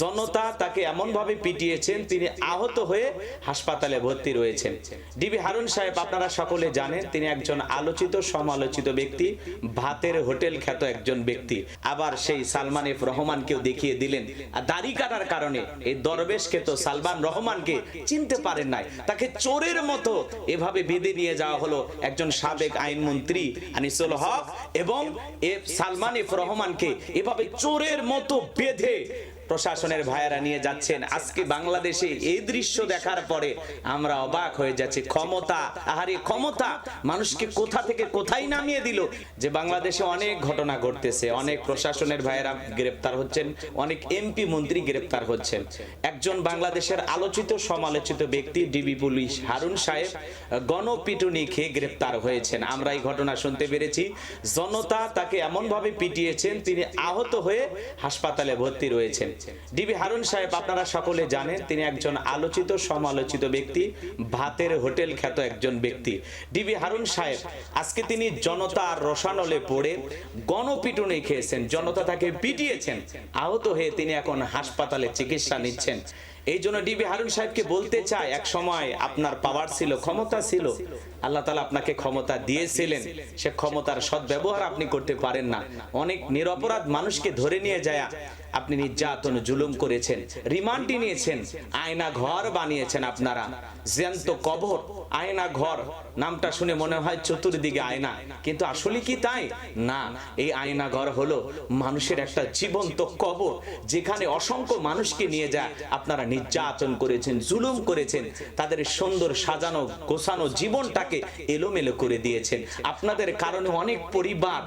জনতা তাকে এমনভাবে পিটিয়েছেন, তিনি আহত হয়ে হাসপাতালে ভর্তি রয়েছেন। ডিবি হারুন সাহেব, আপনারা সকলে জানেন, তিনি একজন আলোচিত, সমালোচিত ব্যক্তি, ভাতের হোটেল খ্যাত একজন ব্যক্তি। আবার সেই সালমান এফ রহমানকেও দেখিয়ে দিলেন, আর দাড়ি কাটার কারণে এই দরবেশ খেত সালমান রহমানকে চিনতে পারেন নাই। তাকে চোরের মতো এভাবে বেঁধে নিয়ে যাওয়া হলো একজন সাবেক আইনমন্ত্রী আনিসুল হক এবং এ সালমান এফ রহমানকে এভাবে চোরের মতো বেঁধে প্রশাসনের ভাইয়েরা নিয়ে যাচ্ছেন। আজকে বাংলাদেশে এই দৃশ্য দেখার পরে আমরা অবাক হয়ে যাচ্ছি। ক্ষমতা, আহারে ক্ষমতা, মানুষকে কোথা থেকে কোথায় নামিয়ে দিল? যে বাংলাদেশে অনেক ঘটনা ঘটতেছে, অনেক প্রশাসনের ভাইয়েরা গ্রেপ্তার হচ্ছেন, অনেক এমপি মন্ত্রী গ্রেপ্তার হচ্ছেন। একজন বাংলাদেশের আলোচিত, সমালোচিত ব্যক্তি, ডিবি পুলিশ হারুন সাহেব, গণপিটুনি খেয়ে গ্রেপ্তার হয়েছেন। আমরা এই ঘটনা শুনতে পেরেছি। জনতা তাকে এমনভাবে পিটিয়েছেন, তিনি আহত হয়ে হাসপাতালে ভর্তি রয়েছেন। ডিবি হারুন সাহেব, আপনারা সকলে জানেন, তিনি একজন আলোচিত, সমালোচিত ব্যক্তি, ভাতের হোটেল খ্যাত একজন ব্যক্তি। ডিবি হারুন সাহেব, আজকে তিনি জনতার রসানলে পড়ে গণপিটুনি খেয়েছেন, জনতা তাকে পিটিয়েছেন, আহত হয়ে তিনি এখন হাসপাতালে চিকিৎসা নিচ্ছেন। এই জন্য ডিবি হারুন সাহেবকে বলতে চাই, এক সময় আপনার পাওয়ার ছিল, ক্ষমতা ছিল, আল্লাহ তালা আপনাকে ক্ষমতা দিয়েছিলেন, সে ক্ষমতার সদ্ব্যবহার আপনি করতে পারেন না। অনেক নিরপরাধ মানুষকে ধরে নিয়ে যায় আপনি নির্যাতন, জুলুম করেছেন রিমান্ডি নিয়েছেন, আয়না ঘর বানিয়েছেন আপনারা। জ্যান্ত কবর, আয়না ঘর, নামটা শুনে মনে হয় চতুর্দিকে আয়না। কিন্তু আসলে কি তাই? না, এই আয়না ঘর হলো মানুষের একটা জীবন্ত কবর, যেখানে অসংখ্য মানুষকে নিয়ে যায়। আপনারা নির্যাতন করেছেন, জুলুম করেছেন, তাদের সুন্দর সাজানো, গোছানো জীবনটাকে এলোমেলো করে দিয়েছেন। আপনাদের কারণে অনেক পরিবার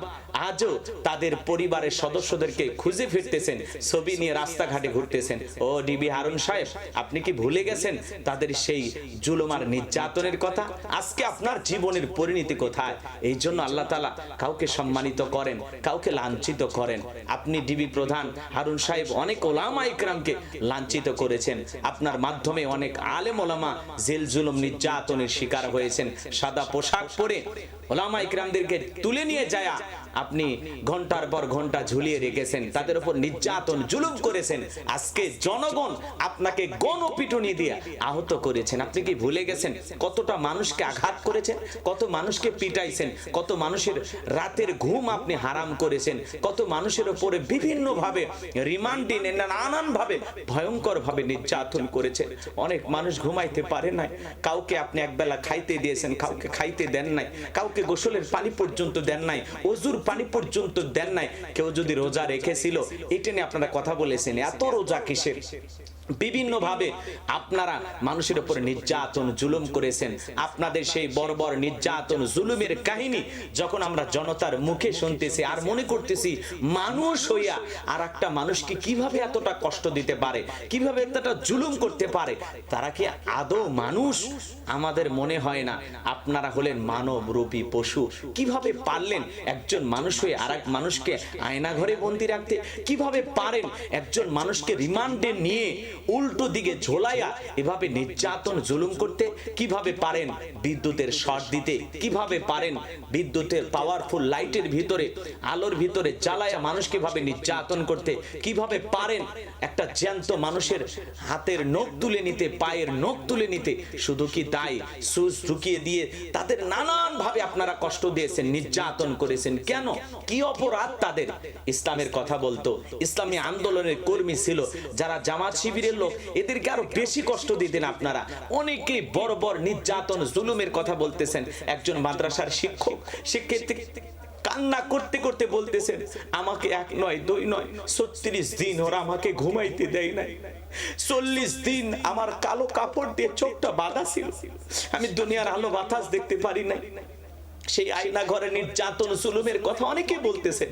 আজও তাদের পরিবারের সদস্যদেরকে খুঁজে ফিরতেছেন, ছবি নিয়ে রাস্তাঘাটে ঘুরতেছেন। ও ডিবি হারুন সাহেব, আপনি কি ভুলে গেছেন তাদের সেই জুলুমার নির্যাতনের কথা? আজকে আপনার জীবনের পরিণতি কোথায়? এই জন্য আল্লাহ তালা কাউকে সম্মানিত করেন, কাউকে লাঞ্ছিত করেন। আপনি ডিবি প্রধান হারুন সাহেব, অনেক ওলামা ইকরামকে লাঞ্ছিত করেছেন। আপনার মাধ্যমে অনেক আলেম ওলামা জেল জুলুম নির্যাতনের শিকার হয়েছেন। সাদা পোশাক পরে ওলামা ইকরামদেরকে তুলে নিয়ে যায় আপনি ঘণ্টার পর ঘণ্টা ঝুলিয়ে রেখেছেন, তাদের উপর নির্যাতন, জুলুম করেছেন। আজকে জনগণ আপনাকে গণপিটুনি দিয়ে আহত করেছেন। আপনি কি ভুলে গেছেন কতটা মানুষকে আঘাত করেছেন? কত মানুষকে পিটাইছেন? কত মানুষের রাতের ঘুম আপনি হারাম করেছেন? কত মানুষের উপরে বিভিন্ন ভাবে রিমান্ডি নানান ভাবে ভয়ঙ্কর ভাবে নির্যাতন করেছেন। অনেক মানুষ ঘুমাইতে পারে নাই। কাউকে আপনি একবেলা খাইতে দিয়েছেন, কাউকে খাইতে দেন নাই। কাউকে গোসলের পানি পর্যন্ত দেন নাই, অজুর পানি পর্যন্ত দেন নাই। কেউ যদি রোজা রেখেছিল এটা নিয়ে আপনারা কথা বলেছেন, এত রোজা কিসের? বিভিন্ন ভাবে আপনারা মানুষের উপরে নির্যাতন, জুলুম করেছেন। আপনাদের সেই বর্বর নির্যাতন, জুলুমের কাহিনী যখন আমরা জনতার মুখে শুনতেছি আর মনে করতেছি, মানুষ হইয়া আর একটা মানুষকে কীভাবে এতটা কষ্ট দিতে পারে, কীভাবে এতটা জুলুম করতে পারে, তারা কি আদৌ মানুষ? আমাদের মনে হয় না। আপনারা হলেন মানব রূপী পশু। কীভাবে পারলেন একজন মানুষ হয়ে আর এক মানুষকে আয়না ঘরে বন্দি রাখতে? কীভাবে পারেন একজন মানুষকে রিমান্ডে নিয়ে উল্টো দিকে ঝোলাইয়া এভাবে নির্যাতন জুলুম করতে কীভাবে পারেন বিদ্যুতের শর্ট দিতে? কীভাবে পারেন বিদ্যুতের পাওয়ারফুল লাইটের ভিতরে, আলোর ভিতরে জ্বালায়া মানুষকে ভাবে নির্যাতন করতে কীভাবে পারেন? একটা জ্যান্ত মানুষের হাতের নখ তুলে নিতে, পায়ের নখ তুলে নিতে, শুধু কি তাই? সুচ ঢুকিয়ে দিয়ে তাদের নানান ভাবে আপনারা কষ্ট দিয়েছেন, নির্যাতন করেছেন। কেন? কি অপরাধ তাদের? ইসলামের কথা বলতো। ইসলামী আন্দোলনের কর্মী ছিল যারা জামাত শিবিরের লোক এদেরকে আরও বেশি কষ্ট দিতেন আপনারা। অনেকেই বড় বড় নির্যাতন, জুলুমের কথা বলতেছেন। একজন মাদ্রাসার শিক্ষক শিক্ষার্থী কান্না করতে করতে বলতেছেন, আমাকে এক নয়, দুই নয়, ছত্রিশ দিন ওরা আমাকে ঘুমাইতে দেয় নাই। চল্লিশ দিন আমার কালো কাপড় দিয়ে চোখটা বাঁধা ছিল। আমি দুনিয়ার আলো বাতাস দেখতে পারি নাই। সেই আয়না ঘরে নির্যাতন জুলুমের কথা অনেকে বলতেছেন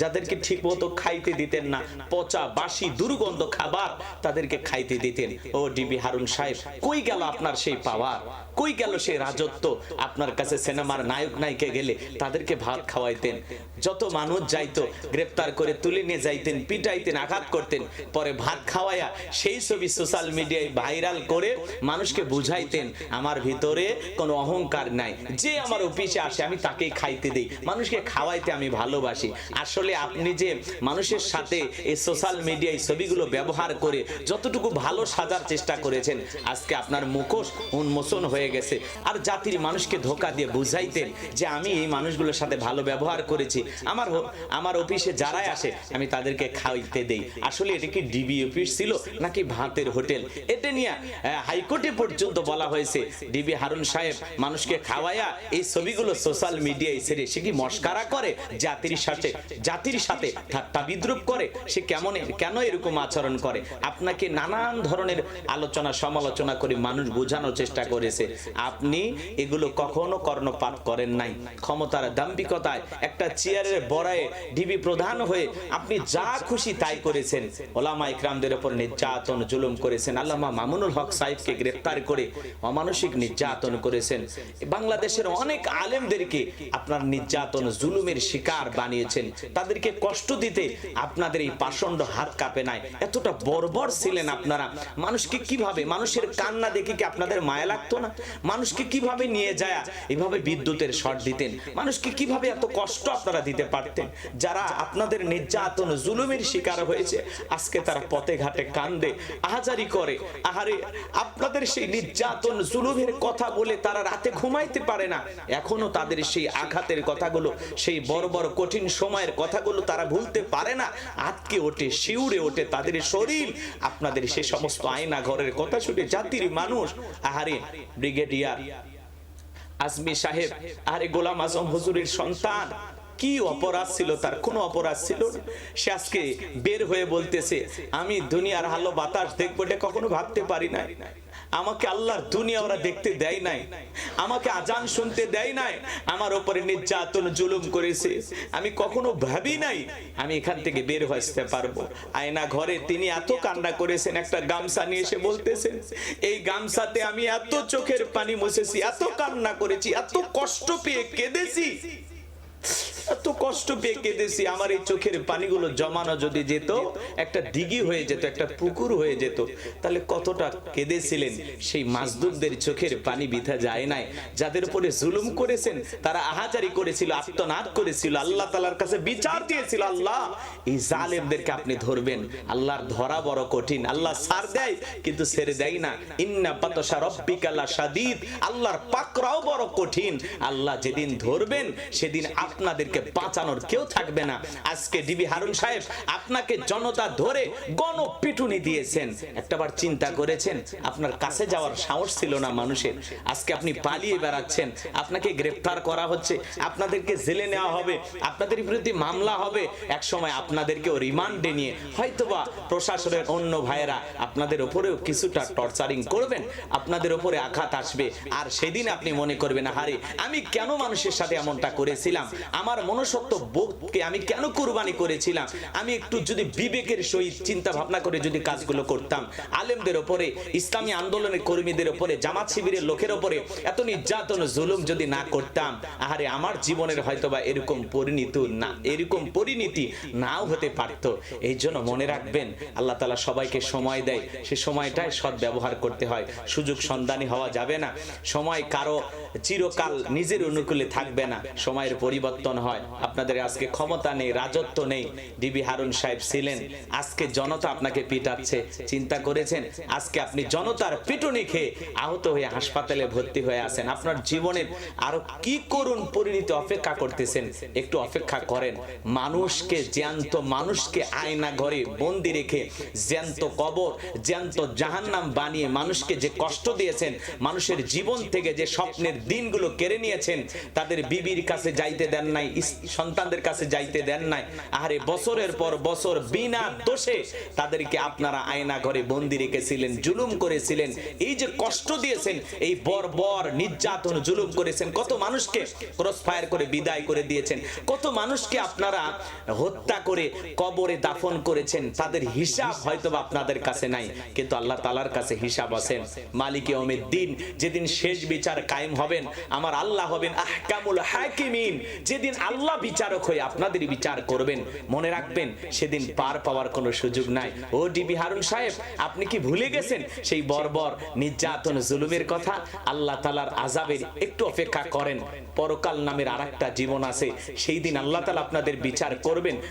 যাদেরকে ঠিক মতো খাইতে দিতেন না, পচা বাসি দুর্গন্ধ খাবার তাদেরকে খাইতে দিতেন। ও ডিবি হারুন সাহেব, কই গেল আপনার সেই পাওয়ার? কই গেল সেই রাজত্ব? আপনার কাছে সিনেমার নায়ক নায়িকা গেলে তাদেরকে ভাত খাওয়াইতেন। যত মানুষ যাইতো, গ্রেপ্তার করে তুলে নিয়ে যাইতেন, পিটাইতেন, আঘাত করতেন, পরে ভাত খাওয়াইয়া সেই ছবি সোশ্যাল মিডিয়ায় ভাইরাল করে মানুষকে বুঝাইতেন, আমার ভিতরে কোনো অহংকার নাই। যে আমার অফিসে আসে, আমি তাকেই খাইতে দিই। মানুষকে খাওয়াইতে আমি ভালোবাসি। আসলে আপনি যে মানুষের সাথে এই সোশ্যাল মিডিয়ায় ছবিগুলো ব্যবহার করে যতটুকু ভালো সাজার চেষ্টা করেছেন, আজকে আপনার মুখোশ উন্মোচন হয়ে গেছে। আর জাতির মানুষকে ধোকা দিয়ে বুঝাইতেন যে, আমি এই মানুষগুলোর সাথে ভালো ব্যবহার করেছি। আমার আমার অফিসে যারাই আসে, আমি তাদেরকে খাইতে দেই। আসলে এটা কি ডিবি অফিস ছিল নাকি ভাতের হোটেল? এটা নিয়ে হাইকোর্টে পর্যন্ত বলা হয়েছে। ডিবি হারুন সাহেব মানুষকে খাওয়ায়া এই ছবিগুলো সোশ্যাল মিডিয়ায় ছেড়ে সে কি মস্কারা করে? জাতির সাথে জাতির সাথে ঠাট্টা বিদ্রুপ করে? সে কেমন, কেন এরকম আচরণ করে? আপনাকে নানান ধরনের আলোচনা, সমালোচনা করে মানুষ বোঝানোর চেষ্টা করেছে। আপনি এগুলো কখনো কর্ণপাত করেন নাই। ক্ষমতার দাম্ভিকতায় একটা চেয়ারের বড়ায় ডিবি প্রধান হয়ে আপনি যা খুশি তাই করেছেন। ওলামা ইকরামদের উপর নির্যাতন জুলুম করেছেন। আল্লামা মামুনুল হক সাহেবকে গ্রেফতার করে অমানসিক নির্যাতন করেছেন। বাংলাদেশের অনেক আলেমদেরকে আপনার নির্যাতন জুলুমের শিকার বানিয়েছেন। তাদেরকে কষ্ট দিতে আপনাদের এই পাষণ্ড হাত কাঁপে নাই। এতটা বর্বর ছিলেন আপনারা। মানুষকে কীভাবে মানুষের কান্না দেখে কি আপনাদের মায়া লাগতো না? মানুষকে কীভাবে নিয়ে যায়? এভাবে বিদ্যুতের শর্ট দিতেন। মানুষকে কীভাবে এত কষ্ট আপনারা দিতে পারতেন। যারা আপনাদের নির্যাতন, জুলুমের শিকার হয়েছে, আজকে তারা পথে ঘাটে কান্দে, আহাজারি করে। আহারে, আপনাদের সেই নির্যাতন, জুলুমের কথা বলে তারা রাতে ঘুমাইতে পারে না। এখনও তাদের সেই আঘাতের কথাগুলো, সেই বড় বড় কঠিন সময়ের কথাগুলো তারা ভুলতে পারে না। আটকে ওঠে, শিউরে ওঠে তাদের শরীর। আপনাদের সে সমস্ত আয়না ঘরের কথা শুনে জাতির মানুষ, আহারে, ব্রিগেডিয়ার আজমি সাহেব আরে গোলাম আজম হুজুরের সন্তান কি অপরাধ ছিল তার? কোনো অপরাধ ছিল সে আজকে বের হয়ে বলতেছে, আমি দুনিয়ার হালো বাতাস দেখব, এটা কখনো ভাবতে পারি নাই। আমাকে আল্লাহর দুনিয়া ওরা দেখতে দেয় নাই। আমাকে আজান শুনতে দেয় নাই। আমার ওপরে নির্যাতন, জুলুম করেছে। আমি কখনো ভাবি নাই, আমি এখান থেকে বের আসতে পারব। আয়না ঘরে তিনি এত কান্না করেছেন, একটা গামছা নিয়ে এসে বলতেছেন, এই গামছাতে আমি এত চোখের পানি মুছেছি, এত কান্না করেছি, এত কষ্ট পেয়ে কেঁদেছি। কষ্ট পেয়ে কেঁদেছি, আমার এই চোখের পানিগুলো জমানো যদি যেত, একটা দিঘি হয়ে যেত, একটা পুকুর হয়ে যেত, তাহলে কতটা কেঁদেছিলেন? সেই মাসদুকদের চোখের পানি বিধা যায় নাই। যাদের উপরে জুলুম করেছেন, তারা আহাজারি করেছিল, আত্মনাদ করেছিল, আল্লাহ তালার কাছে বিচার দিয়েছিল, আল্লাহ, এই জালেমদেরকে আপনি ধরবেন। আল্লাহর ধরা বড় কঠিন, আল্লাহ সার দেয়, কিন্তু ছেড়ে দেয় না। ইন্না পাতসা রব্বিকাল্লা সাদিদ আল্লাহর পাকরাও বড় কঠিন। আল্লাহ যেদিন ধরবেন, সেদিন আপনাদেরকে বাঁচানোর কেউ থাকবে না। আজকে ডিবি হারুন সাহেব আপনাকে জনতা ধরে গণপিটুনি দিয়েছেন। একটাবার চিন্তা করেছেন, আপনার কাছে যাওয়ার সাহস ছিল না মানুষের। আজকে আপনি পালিয়ে বেড়াচ্ছেন, আপনাকে গ্রেফতার করা হচ্ছে, আপনাদেরকে জেলে নেওয়া হবে, আপনাদের বিরুদ্ধে মামলা হবে, এক সময় আপনাদেরকেও রিমান্ডে নিয়ে। হয়তোবা প্রশাসনের অন্য ভাইয়েরা আপনাদের উপরেও কিছুটা টর্চারিং করবেন, আপনাদের উপরে আঘাত আসবে। আর সেদিন আপনি মনে করবেন হারে আমি কেন মানুষের সাথে এমনটা করেছিলাম? আমার মনসত্ব বোধকে আমি কেন কুরবানি করেছিলাম? আমি একটু যদি বিবেকের সহিত চিন্তা ভাবনা করে যদি কাজগুলো করতাম, আলেমদের ওপরে, ইসলামী আন্দোলনের কর্মীদের ওপরে, জামাত শিবিরের লোকের ওপরে এত নির্যাতন, জুলুম যদি না করতাম, আহারে আমার জীবনের হয়তোবা এরকম পরিণতি না, এরকম পরিণতি নাও হতে পারত। এই জন্য মনে রাখবেন, আল্লাহ তালা সবাইকে সময় দেয়। সে সময়টাই সৎ ব্যবহার করতে হয়। সুযোগ সন্ধানী হওয়া যাবে না। সময় কারও চিরকাল নিজের অনুকূলে থাকবে না। সময়ের পরিবর্তন হয়। আপনাদের আজকে ক্ষমতা নেই, রাজত্ব নেই। ডিবি হারুন সাহেব ছিলেন। আজকে জনতা আপনাকে পিটাচ্ছে, চিন্তা করেছেন? আজকে আপনি জনতার পিটুনি খেয়ে আহত হয়ে হাসপাতালে ভর্তি হয়ে আছেন। আপনার জীবনের আরও কি করুন পরিণতি অপেক্ষা করতেছেন? একটু অপেক্ষা করেন। মানুষকে জ্যান্ত, মানুষকে আয়না ঘরে বন্দি রেখে জ্যান্ত কবর, জ্যান্ত জাহান্নাম বানিয়ে মানুষকে যে কষ্ট দিয়েছেন, মানুষের জীবন থেকে যে স্বপ্নের দিনগুলো কেড়ে নিয়েছেন, তাদের বিবির কাছে যাইতে দেন নাই। সন্তানদের কাছে যাইতে দেন নাই। আরে বছরের পর বছর বিনা দোষে তাদেরকে আপনারা আয়না ঘরে বন্দি রেখেছিলেন, জুলুম করেছিলেন। এই যে কষ্ট দিয়েছেন, এই বর্বর নির্যাতন, জুলুম করেছেন, কত মানুষকে ক্রস ফায়ার করে বিদায় করে দিয়েছেন, কত মানুষকে আপনারা হত্যা করে কবরে দাফন করেছেন, তাদের হিসাব হয়তো আপনাদের কাছে নাই, কিন্তু আল্লাহ তালার কাছে হিসাব আছেন। মালিকে অমির দিন যেদিন শেষ বিচার কায়েম হবেন, আমার আল্লাহ হবেন আহকামুল হাকিমিন, যেদিন আল্লাহ বিচারক হয়ে আপনাদের বিচার করবেন। মনে রাখবেন, সেদিন পার পাওয়ার কোনো সুযোগ নাই। ও ডিবি হারুন সাহেব, আপনি কি ভুলে গেছেন সেই বর্বর নির্যাতন জুলুমের কথা? আল্লাহ তালার আজাবের একটু অপেক্ষা করেন। পরকাল নামের আর জীবন আছে। সেই দিন আল্লাহ তালা আপনাদের বিচার করবেন।